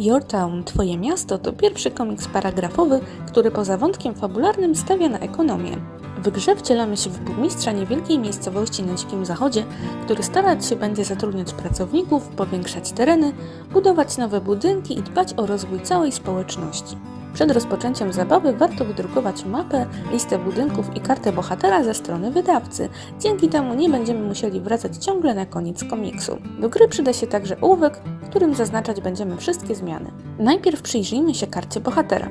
Your Town, Twoje miasto to pierwszy komiks paragrafowy, który poza wątkiem fabularnym stawia na ekonomię. W grze wcielamy się w burmistrza niewielkiej miejscowości na Dzikim Zachodzie, który starać się będzie zatrudniać pracowników, powiększać tereny, budować nowe budynki i dbać o rozwój całej społeczności. Przed rozpoczęciem zabawy warto wydrukować mapę, listę budynków i kartę bohatera ze strony wydawcy. Dzięki temu nie będziemy musieli wracać ciągle na koniec komiksu. Do gry przyda się także ołówek, w którym zaznaczać będziemy wszystkie zmiany. Najpierw przyjrzyjmy się karcie bohatera.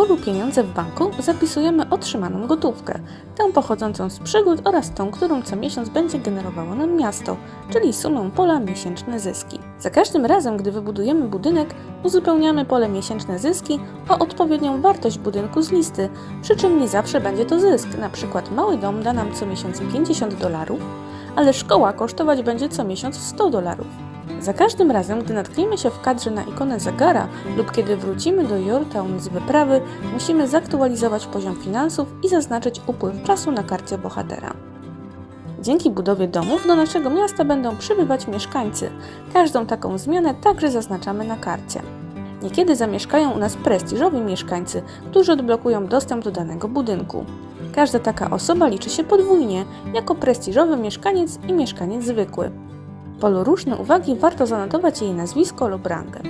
Polu pieniądze w banku zapisujemy otrzymaną gotówkę, tę pochodzącą z przygód oraz tą, którą co miesiąc będzie generowało nam miasto, czyli sumę pola miesięczne zyski. Za każdym razem, gdy wybudujemy budynek, uzupełniamy pole miesięczne zyski o odpowiednią wartość budynku z listy, przy czym nie zawsze będzie to zysk, na przykład mały dom da nam co miesiąc 50 dolarów, ale szkoła kosztować będzie co miesiąc 100 dolarów. Za każdym razem, gdy natkniemy się w kadrze na ikonę zegara lub kiedy wrócimy do Yorktown z wyprawy, musimy zaktualizować poziom finansów i zaznaczyć upływ czasu na karcie bohatera. Dzięki budowie domów do naszego miasta będą przybywać mieszkańcy. Każdą taką zmianę także zaznaczamy na karcie. Niekiedy zamieszkają u nas prestiżowi mieszkańcy, którzy odblokują dostęp do danego budynku. Każda taka osoba liczy się podwójnie, jako prestiżowy mieszkaniec i mieszkaniec zwykły. Polu różne uwagi warto zanotować jej nazwisko lub rangę.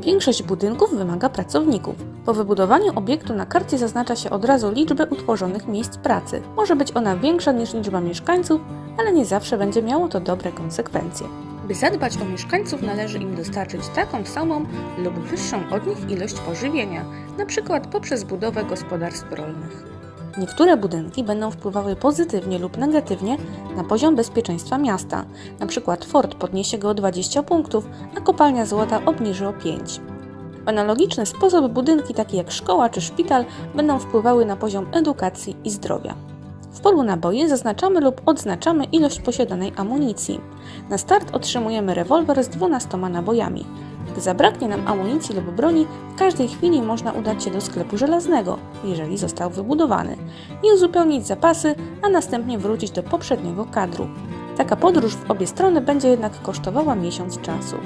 Większość budynków wymaga pracowników. Po wybudowaniu obiektu na karcie zaznacza się od razu liczbę utworzonych miejsc pracy. Może być ona większa niż liczba mieszkańców, ale nie zawsze będzie miało to dobre konsekwencje. By zadbać o mieszkańców, należy im dostarczyć taką samą lub wyższą od nich ilość pożywienia, np. poprzez budowę gospodarstw rolnych. Niektóre budynki będą wpływały pozytywnie lub negatywnie na poziom bezpieczeństwa miasta. Na przykład Ford podniesie go o 20 punktów, a kopalnia złota obniży o 5. W analogiczny sposób budynki takie jak szkoła czy szpital będą wpływały na poziom edukacji i zdrowia. W polu naboje zaznaczamy lub odznaczamy ilość posiadanej amunicji. Na start otrzymujemy rewolwer z 12 nabojami. Gdy zabraknie nam amunicji lub broni, w każdej chwili można udać się do sklepu żelaznego, jeżeli został wybudowany, i uzupełnić zapasy, a następnie wrócić do poprzedniego kadru. Taka podróż w obie strony będzie jednak kosztowała miesiąc czasu.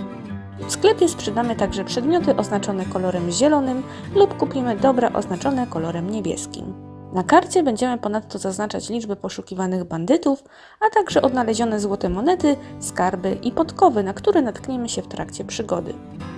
W sklepie sprzedamy także przedmioty oznaczone kolorem zielonym lub kupimy dobra oznaczone kolorem niebieskim. Na karcie będziemy ponadto zaznaczać liczbę poszukiwanych bandytów, a także odnalezione złote monety, skarby i podkowy, na które natkniemy się w trakcie przygody.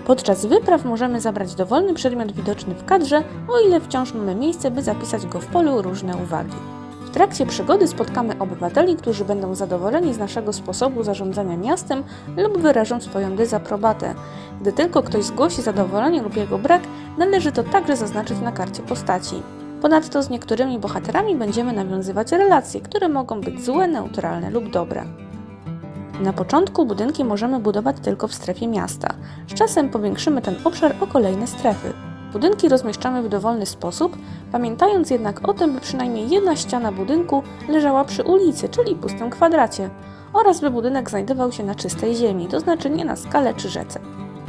Podczas wypraw możemy zabrać dowolny przedmiot widoczny w kadrze, o ile wciąż mamy miejsce, by zapisać go w polu różne uwagi. W trakcie przygody spotkamy obywateli, którzy będą zadowoleni z naszego sposobu zarządzania miastem lub wyrażą swoją dezaprobatę. Gdy tylko ktoś zgłosi zadowolenie lub jego brak, należy to także zaznaczyć na karcie postaci. Ponadto z niektórymi bohaterami będziemy nawiązywać relacje, które mogą być złe, neutralne lub dobre. Na początku budynki możemy budować tylko w strefie miasta. Z czasem powiększymy ten obszar o kolejne strefy. Budynki rozmieszczamy w dowolny sposób, pamiętając jednak o tym, by przynajmniej jedna ściana budynku leżała przy ulicy, czyli pustym kwadracie, oraz by budynek znajdował się na czystej ziemi, to znaczy nie na skale czy rzece.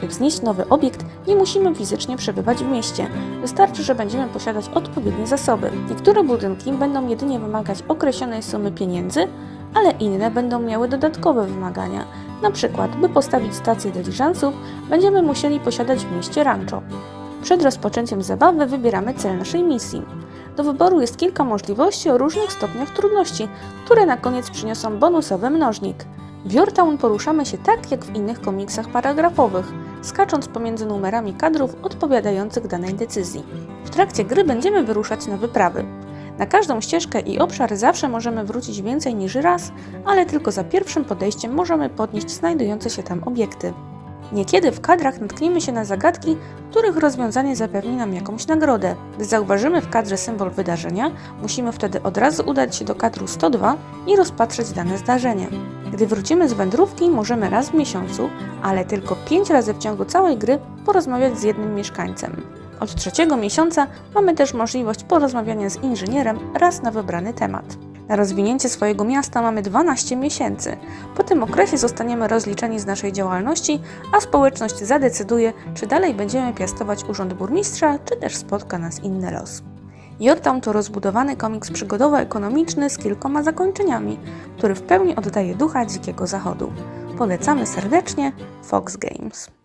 By wznieść nowy obiekt, nie musimy fizycznie przebywać w mieście. Wystarczy, że będziemy posiadać odpowiednie zasoby. Niektóre budynki będą jedynie wymagać określonej sumy pieniędzy, ale inne będą miały dodatkowe wymagania. Na przykład, by postawić stację dyliżansów, będziemy musieli posiadać w mieście rancho. Przed rozpoczęciem zabawy wybieramy cel naszej misji. Do wyboru jest kilka możliwości o różnych stopniach trudności, które na koniec przyniosą bonusowy mnożnik. W Yortown poruszamy się tak jak w innych komiksach paragrafowych, skacząc pomiędzy numerami kadrów odpowiadających danej decyzji. W trakcie gry będziemy wyruszać na wyprawy. Na każdą ścieżkę i obszar zawsze możemy wrócić więcej niż raz, ale tylko za pierwszym podejściem możemy podnieść znajdujące się tam obiekty. Niekiedy w kadrach natkniemy się na zagadki, których rozwiązanie zapewni nam jakąś nagrodę. Gdy zauważymy w kadrze symbol wydarzenia, musimy wtedy od razu udać się do kadru 102 i rozpatrzeć dane zdarzenie. Gdy wrócimy z wędrówki, możemy raz w miesiącu, ale tylko 5 razy w ciągu całej gry porozmawiać z jednym mieszkańcem. Od trzeciego miesiąca mamy też możliwość porozmawiania z inżynierem raz na wybrany temat. Na rozwinięcie swojego miasta mamy 12 miesięcy. Po tym okresie zostaniemy rozliczeni z naszej działalności, a społeczność zadecyduje, czy dalej będziemy piastować urząd burmistrza, czy też spotka nas inny los. Jortown to rozbudowany komiks przygodowo-ekonomiczny z kilkoma zakończeniami, który w pełni oddaje ducha Dzikiego Zachodu. Polecamy serdecznie Fox Games.